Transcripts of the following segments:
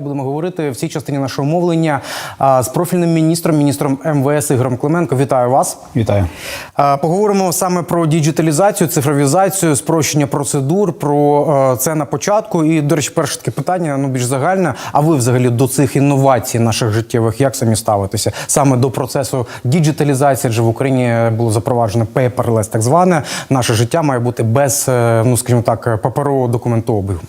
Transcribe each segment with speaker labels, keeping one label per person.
Speaker 1: Будемо говорити в цій частині нашого мовлення з профільним міністром, міністром МВС Ігорем Клименко. Вітаю вас.
Speaker 2: Вітаю.
Speaker 1: Поговоримо саме про діджиталізацію, цифровізацію, спрощення процедур. Про е, це на початку. І, до речі, перше таке питання ну більш загальне. А ви взагалі до цих інновацій наших життєвих як самі ставитеся саме до процесу діджиталізації? Адже в Україні було запроваджено paperless, так зване. Наше життя має бути без, е, ну скажімо так, паперового документообігу.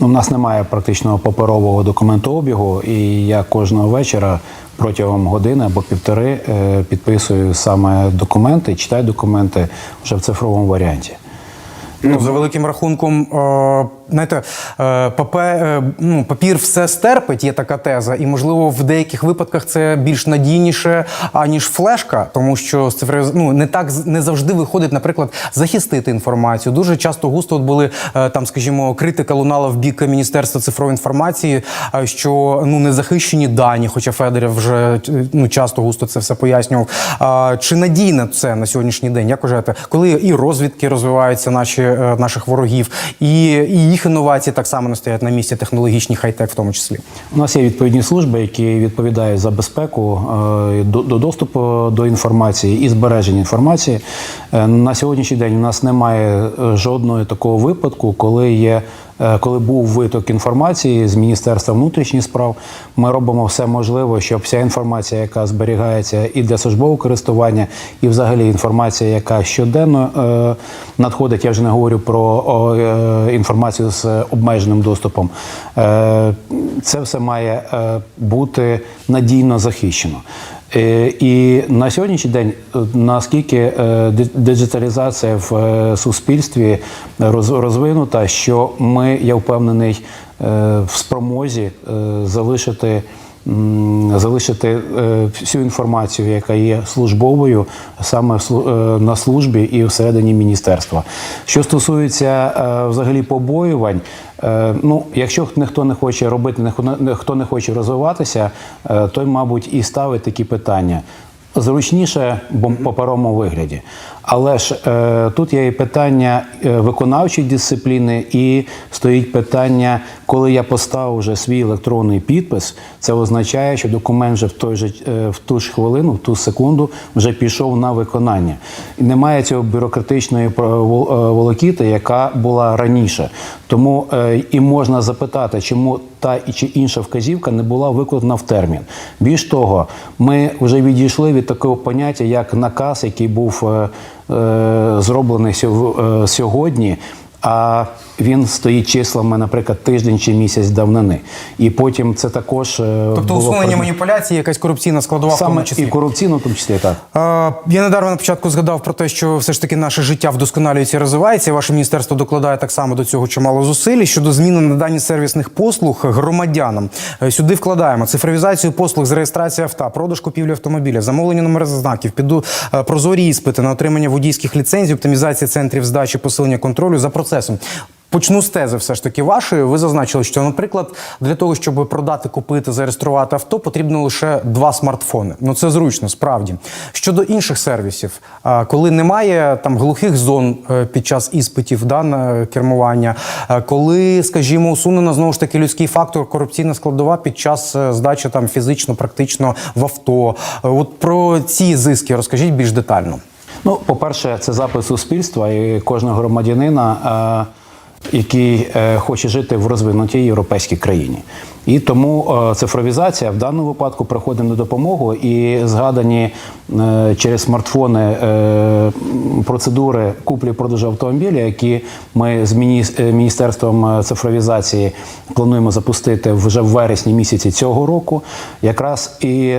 Speaker 2: У нас немає практичного паперового документообігу, і я кожного вечора протягом години або півтори е, підписую саме документи, читаю документи вже в цифровому варіанті.
Speaker 1: Ну, за великим рахунком, е, знаєте, е, е, ну, папір все стерпить, є така теза, і можливо в деяких випадках це більш надійніше, аніж флешка, тому що ну, не так не завжди виходить, наприклад, захистити інформацію. Дуже часто густо от були е, там, скажімо, критика лунала в бік Міністерства цифрової інформації, що ну не захищені дані, хоча Федорів вже ну часто густо це все пояснював. Чи надійне це на сьогоднішній день? Як вважаєте, коли і розвідки розвиваються наші наших ворогів, і, і їх інновації так само не стоять на місці, технологічні хай-тек в тому числі.
Speaker 2: У нас є відповідні служби, які відповідають за безпеку е, до, до доступу до інформації і збереження інформації. Е, На сьогоднішній день у нас немає е, жодного такого випадку, коли є. Е, Коли був виток інформації з Міністерства внутрішніх справ, ми робимо все можливе, щоб вся інформація, яка зберігається і для службового користування, і взагалі інформація, яка щоденно е, надходить, я вже не говорю про е, інформацію з обмеженим доступом. Е, це все має е, бути надійно захищено. Е, І на сьогоднішній день, е, наскільки е, диджиталізація в суспільстві роз- розвинута, що ми, я впевнений, в спромозі залишити. Залишити е, всю інформацію, яка є службовою, саме е, на службі і всередині міністерства. Що стосується е, взагалі побоювань, ну якщо ніхто не хоче робити, хто не хоче розвиватися, той, мабуть, і ставить такі питання. Зручніше бо в паперовому вигляді. Але ж е, тут є і питання е, виконавчої дисципліни, і стоїть питання, коли я поставив вже свій електронний підпис, це означає, що документ вже в той же е, в ту ж хвилину, в ту секунду вже пішов на виконання. І немає цього бюрократичної волокіти, яка була раніше. Тому і можна запитати, чому та чи інша вказівка не була викладена в термін. Більш того, ми вже відійшли від такого поняття, як наказ, який був зроблений сьо- е, сьогодні. А він стоїть числами, наприклад, тиждень чи місяць давнини. І потім це також е,
Speaker 1: Тобто усунення маніпуляції, якась корупційна складова в тому числі.
Speaker 2: і корупційно, в тому числі так.
Speaker 1: Е, Я недарма на початку згадав про те, що все ж таки наше життя вдосконалюється і розвивається. Ваше міністерство докладає так само до цього чимало зусиль щодо зміни надання сервісних послуг громадянам. Е, Сюди вкладаємо цифровізацію послуг з реєстрації авто, продаж купівлі автомобіля, замовлення номер знаків, піду прозорі іспити на отримання водійських ліцензій, оптимізація центрів здачі, посилення контролю за процесом. Почну з тези, все ж таки вашої. Ви зазначили, що, наприклад, для того, щоб продати, купити, зареєструвати авто, потрібно лише два смартфони. Ну це зручно, справді. Щодо інших сервісів, коли немає там глухих зон е, під час іспитів да, на кермування, коли, скажімо, усунено знову ж таки людський фактор, корупційна складова під час е, здачі там фізично, практично в авто. Е, От про ці зиски розкажіть більш детально.
Speaker 2: Ну, по-перше, це запит суспільства і кожного громадянина, який е, хоче жити в розвинутій європейській країні. І тому е, цифровізація в даному випадку приходить на допомогу і згадані е, через смартфони е, процедури куплі-продажу автомобіля, які ми з міні- міністерством цифровізації плануємо запустити вже в вересні місяці цього року, якраз і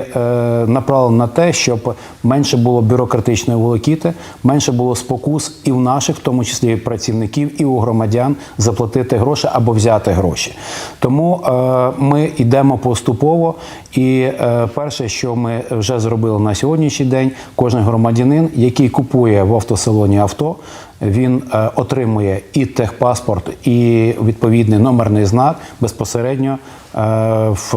Speaker 2: направлено на те, щоб менше було бюрократичної волокіти, менше було спокус і в наших, в тому числі працівників, і у громадян заплатити гроші або взяти гроші. Тому ми йдемо поступово. І е, перше, що ми вже зробили на сьогоднішній день, кожен громадянин, який купує в автосалоні авто, він е, отримує і техпаспорт, і відповідний номерний знак безпосередньо е, в,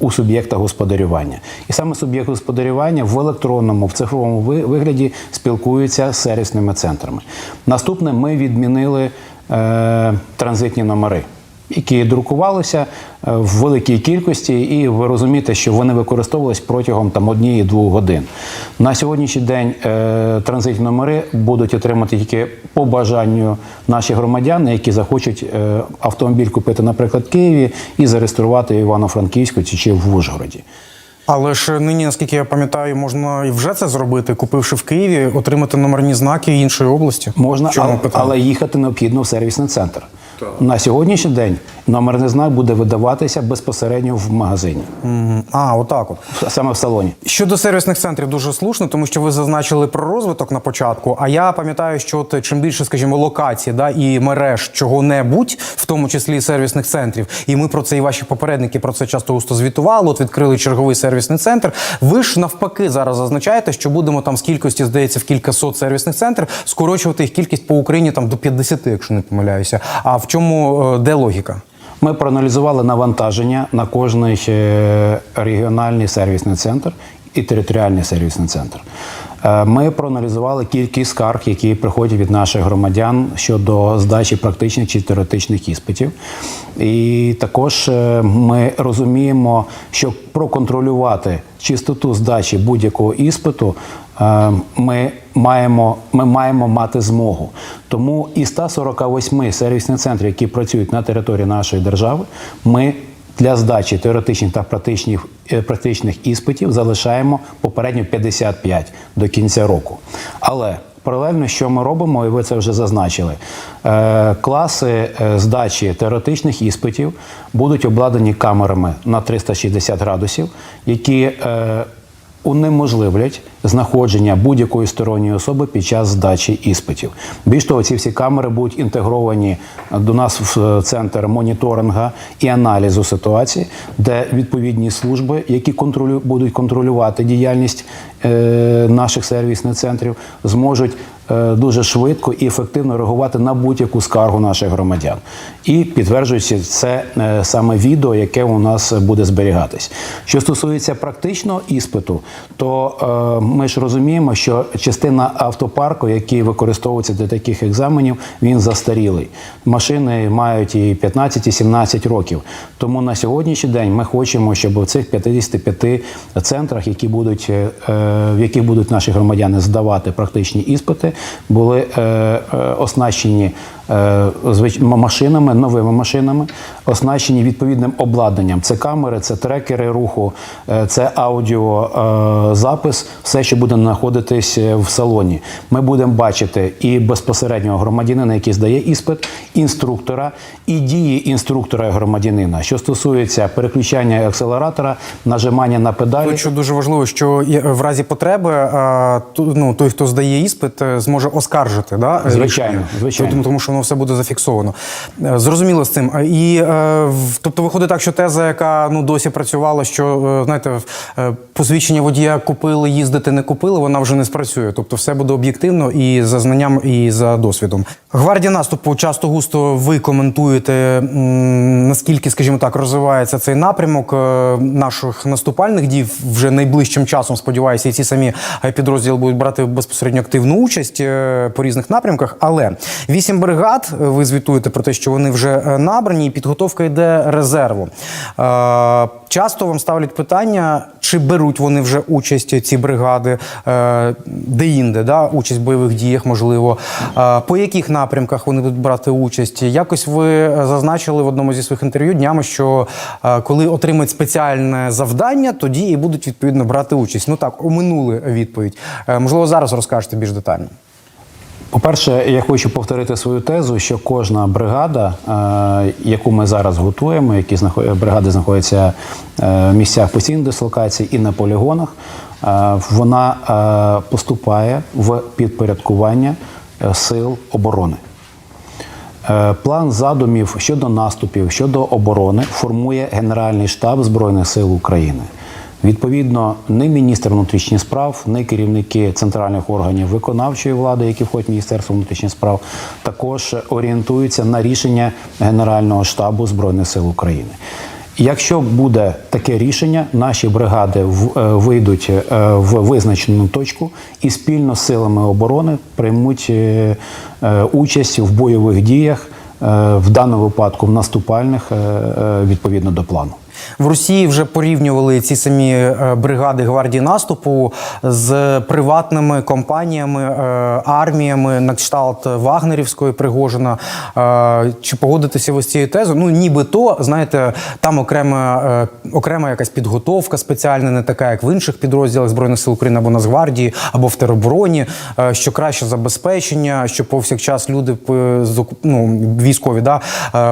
Speaker 2: у суб'єкта господарювання. І саме суб'єкт господарювання в електронному, в цифровому вигляді спілкується з сервісними центрами. Наступне ми відмінили е, транзитні номери. Які друкувалися е, в великій кількості, і ви розумієте, що вони використовувалися протягом там однієї-двох годин. На сьогоднішній день е, транзитні номери будуть отримати тільки по бажанню наші громадяни, які захочуть е, автомобіль купити, наприклад, в Києві і зареєструвати в Івано-Франківську чи- чи в Ужгороді.
Speaker 1: Але ж нині, наскільки я пам'ятаю, можна і вже це зробити, купивши в Києві, отримати номерні знаки іншої області.
Speaker 2: Можна, але, але їхати необхідно в сервісний центр. На сьогоднішній день номерний знак буде видаватися безпосередньо в магазині,
Speaker 1: Мгм. А, отак от.
Speaker 2: саме в салоні.
Speaker 1: Щодо сервісних центрів дуже слушно, тому що ви зазначили про розвиток на початку. А я пам'ятаю, що от чим більше, скажімо, локацій да, і мереж чого-небудь, в тому числі і сервісних центрів, і ми про це і ваші попередники про це часто густо звітували. От відкрили черговий сервісний центр. Ви ж навпаки зараз зазначаєте, що будемо там з кількості, здається, в кількасот сервісних центрів скорочувати їх кількість по Україні там до 50, якщо не помиляюся. А в чому е, де логіка?
Speaker 2: Ми проаналізували навантаження на кожний е, регіональний сервісний центр і територіальний сервісний центр. Е, Ми проаналізували кількість скарг, які приходять від наших громадян щодо здачі практичних чи теоретичних іспитів. І також ми розуміємо, що проконтролювати чистоту здачі будь-якого іспиту ми маємо, ми маємо мати змогу. Тому із 148 сервісних центрів, які працюють на території нашої держави, ми для здачі теоретичних та практичних, е, практичних іспитів залишаємо попередньо 55 до кінця року. Але паралельно, що ми робимо, і ви це вже зазначили, е, класи е, здачі теоретичних іспитів будуть обладнані камерами на 360 градусів, які е, унеможливлять знаходження будь-якої сторонньої особи під час здачі іспитів. Більш того, ці всі камери будуть інтегровані до нас в е, центр моніторинга і аналізу ситуації, де відповідні служби, які контролю будуть контролювати діяльність е, наших сервісних центрів, зможуть дуже швидко і ефективно реагувати на будь-яку скаргу наших громадян. І підтверджується це е, саме відео, яке у нас буде зберігатись. Що стосується практичного іспиту, то е, ми ж розуміємо, що частина автопарку, який використовується для таких екзаменів, він застарілий. Машини мають і 15, і 17 років. Тому на сьогоднішній день ми хочемо, щоб в цих 55 центрах, які будуть, е, в яких будуть наші громадяни здавати практичні іспити, були е, е, оснащені е, машинами, новими машинами, оснащені відповідним обладнанням. Це камери, це трекери руху, це аудіозапис, все, що буде знаходитись в салоні. Ми будемо бачити і безпосереднього громадянина, який здає іспит, інструктора, і дії інструктора і громадянина. Що стосується переключання акселератора, нажимання на педалі.
Speaker 1: Що дуже важливо, що в разі потреби ну, той, хто здає іспит, е, зможе оскаржити. Да?
Speaker 2: Звичайно, звичайно.
Speaker 1: Тому, тому що воно все буде зафіксовано. Е, Зрозуміло з цим. Е, І е, тобто виходить так, що теза, яка ну досі працювала, що е, знаєте, е, посвідчення водія купили, їздити не купили, вона вже не спрацює. Тобто, все буде об'єктивно і за знанням, і за досвідом. Гвардія наступу часто густо ви коментуєте, наскільки, скажімо так, розвивається цей напрямок е, наших наступальних дій вже найближчим часом. Сподіваюся, і ці самі е, підрозділи будуть брати безпосередньо активну участь е, по різних напрямках. Але вісім бригад е, ви звітуєте про те, що вони вже е, набрані, і підготовка йде резерву. Часто вам ставлять питання, чи беруть вони вже участь ці бригади, де-інде, да, участь в бойових діях, можливо. По яких напрямках вони будуть брати участь? Якось ви зазначили в одному зі своїх інтерв'ю днями, що коли отримають спеціальне завдання, тоді і будуть відповідно брати участь. Ну так, оминули відповідь. Можливо, зараз розкажете більш детально.
Speaker 2: По-перше, я хочу повторити свою тезу, що кожна бригада, е, яку ми зараз готуємо, які бригади знаходяться е, в місцях постійної дислокації і на полігонах, е, вона поступає в підпорядкування сил оборони. План задумів щодо наступів, щодо оборони формує Генеральний штаб Збройних сил України. Відповідно, ні міністр внутрішніх справ, ні керівники центральних органів виконавчої влади, які входять в Міністерство внутрішніх справ, також орієнтуються на рішення Генерального штабу Збройних сил України. Якщо буде таке рішення, наші бригади е, вийдуть е, в визначену точку і спільно з силами оборони приймуть е, участь в бойових діях в даному випадку в наступальних відповідно до плану.
Speaker 1: В Росії вже порівнювали ці самі е, бригади гвардії наступу з приватними компаніями, е, арміями на кшталт Вагнерівської Пригожина. Е, Чи погодитеся ви з цією тезою? Ну, нібито, знаєте, там окрема, окрема якась підготовка спеціальна, не така, як в інших підрозділах Збройних сил України або Нацгвардії, або в теробороні, що краще забезпечення, що повсякчас люди ну, військові да,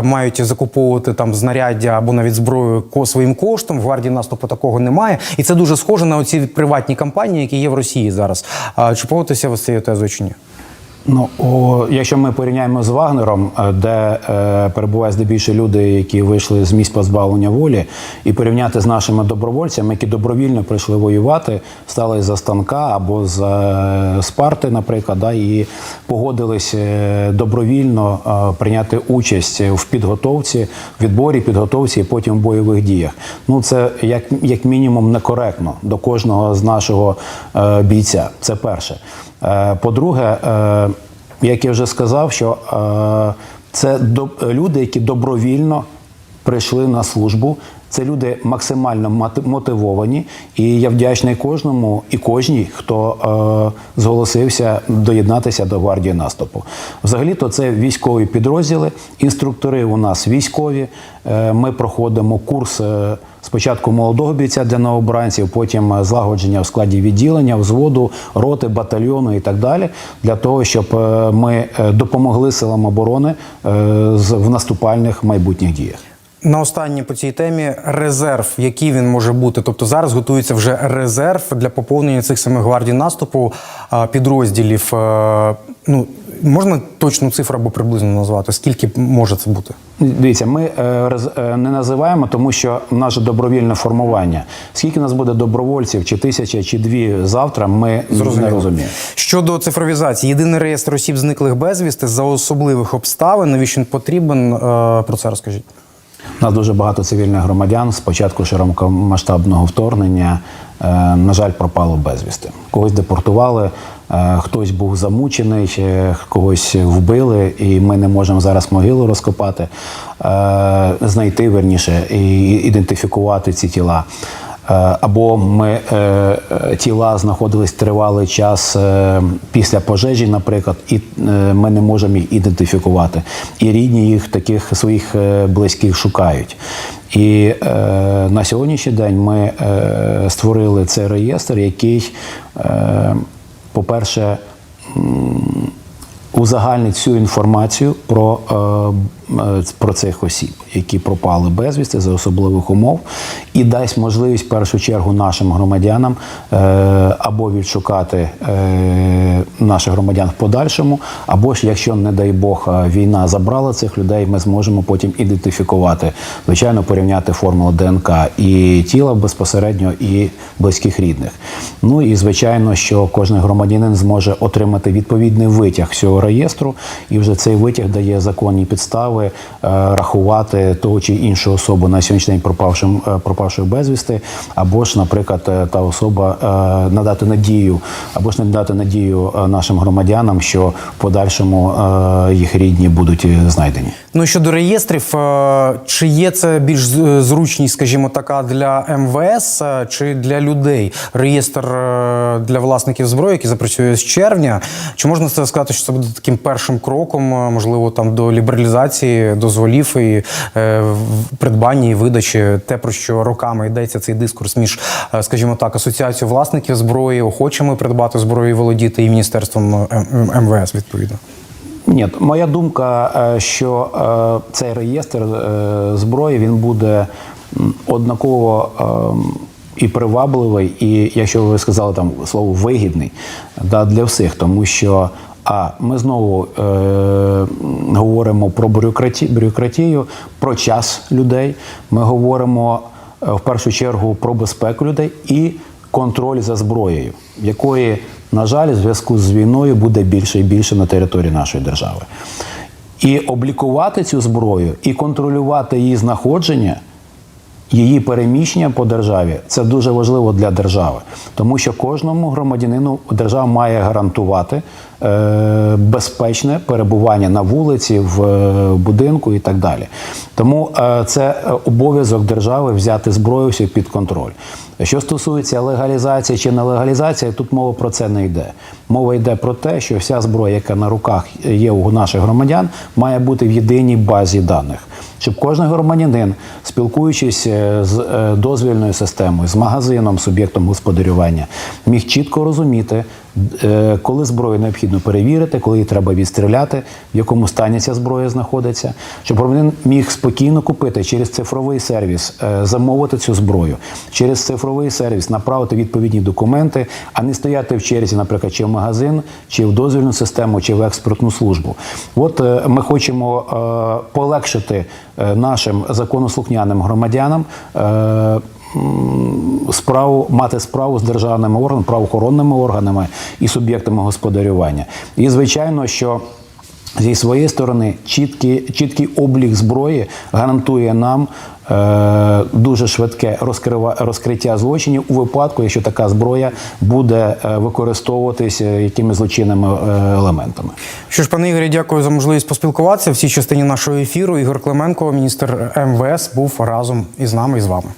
Speaker 1: мають закуповувати там знаряддя або навіть зброю своїм коштом. В гвардії наступу такого немає. І це дуже схоже на оці приватні кампанії, які є в Росії зараз. А Чи погодитеся ви з цією тезою чи ні?
Speaker 2: Ну, о, якщо ми порівняємо з Вагнером, е, де е, перебувають здебільшого люди, які вийшли з місць позбавлення волі, і порівняти з нашими добровольцями, які добровільно прийшли воювати, стали за станка або з е, Спарти, наприклад, да, і погодились е, добровільно е, прийняти участь в підготовці, відборі, підготовці і потім в бойових діях. Ну, це як, як мінімум некоректно до кожного з нашого е, бійця. Це перше. Е, По-друге, е, як я вже сказав, що е, це люди, які добровільно прийшли на службу. Це люди максимально мотивовані, і я вдячний кожному і кожній, хто е, зголосився доєднатися до гвардії наступу. Взагалі-то це військові підрозділи, інструктори у нас військові. Е, ми проходимо курс е, спочатку молодого бійця для новобранців, потім е, злагодження в складі відділення, взводу, роти, батальйону і так далі, для того, щоб е, ми е, допомогли силам оборони е, в наступальних майбутніх діях.
Speaker 1: На останній по цій темі резерв, який він може бути. Тобто зараз готується вже резерв для поповнення цих самих гвардій наступу підрозділів. Е, Ну можна точну цифру або приблизно назвати? Скільки може це бути?
Speaker 2: Дивіться, ми е, е, не називаємо, тому що наше добровільне формування. Скільки нас буде добровольців, чи тисяча, чи дві завтра, ми не розуміємо.
Speaker 1: Щодо цифровізації, єдиний реєстр осіб зниклих безвісти за особливих обставин. Навіщо він потрібен? Про це розкажіть.
Speaker 2: У нас дуже багато цивільних громадян з початку широкомасштабного вторгнення, е, на жаль, пропало безвісти. Когось депортували, е, хтось був замучений, когось вбили, і ми не можемо зараз могилу розкопати, е, знайти верніше і ідентифікувати ці тіла. Е, Або ми е, е, тіла знаходились тривалий час після пожежі, наприклад, і ми не можемо їх ідентифікувати. І рідні їх таких своїх близьких шукають. І на сьогоднішній день ми створили цей реєстр, який, по-перше, узагальнить всю інформацію про, е, е, про цих осіб, які пропали безвісти за особливих умов, і дасть можливість в першу чергу нашим громадянам е, або відшукати наших громадян в подальшому, або ж якщо, не дай Бог, війна забрала цих людей, ми зможемо потім ідентифікувати, звичайно, порівняти формулу ДНК і тіла безпосередньо, і близьких рідних. Ну і звичайно, що кожен громадянин зможе отримати відповідний витяг цього реєстру, і вже цей витяг дає законні підстави е, рахувати того чи іншу особу на сьогоднішній день пропавшим е, пропавшою безвісти, або ж, наприклад, е, та особа надати надію, або ж надати надію нашим громадянам, що в подальшому їх рідні будуть знайдені.
Speaker 1: Ну щодо реєстрів, чи є це більш зручність, скажімо, така для МВС чи для людей? Реєстр для власників зброї, який запрацює з червня. Чи можна це сказати, що це буде таким першим кроком, е, можливо, там до лібералізації дозволів і е, придбання і видачі, те про що роками йдеться цей дискурс між, е, скажімо так, асоціацією власників зброї, охочими придбати зброю і володіти, і міністерством е, МВС відповідно.
Speaker 2: Ні, моя думка, що цей реєстр зброї він буде однаково ем, і привабливий, і якщо ви сказали там слово вигідний да, для всіх, тому що. А ми знову е, говоримо про бюрократію, про час людей. Ми говоримо е, в першу чергу про безпеку людей і контроль за зброєю, якої, на жаль, в зв'язку з війною буде більше і більше на території нашої держави. І облікувати цю зброю, і контролювати її знаходження Її переміщення по державі це дуже важливо для держави, тому що кожному громадянину держава має гарантувати е, безпечне перебування на вулиці, в е, будинку і так далі. Тому е, це обов'язок держави взяти зброю всі під контроль. Що стосується легалізації чи нелегалізації, тут мова про це не йде. Мова йде про те, що вся зброя, яка на руках є у наших громадян, має бути в єдиній базі даних, щоб кожен громадянин, спілкуючись е, з е, дозвільною системою, з магазином, суб'єктом господарювання, міг чітко розуміти, е, коли зброю необхідно перевірити, коли її треба відстріляти, в якому стані ця зброя знаходиться, щоб громадянин міг спокійно купити через цифровий сервіс, замовити цю зброю, через цифровий сервіс направити відповідні документи, а не стояти в черзі, наприклад, чи в магазин, чи в дозвільну систему, чи в експертну службу. От е, ми хочемо е, полегшити е, нашим законослухняним громадянам. Справу мати справу з державними органами, правоохоронними органами і суб'єктами господарювання. І звичайно, що зі своєї сторони чіткий, чіткий облік зброї гарантує нам дуже швидке розкрива, розкриття злочинів у випадку, якщо така зброя буде е, використовуватися якими злочинними е, елементами.
Speaker 1: Що ж, пане Ігорі, дякую за можливість поспілкуватися. В цій частині нашого ефіру Ігор Клименко, міністр МВС, був разом із нами і з вами.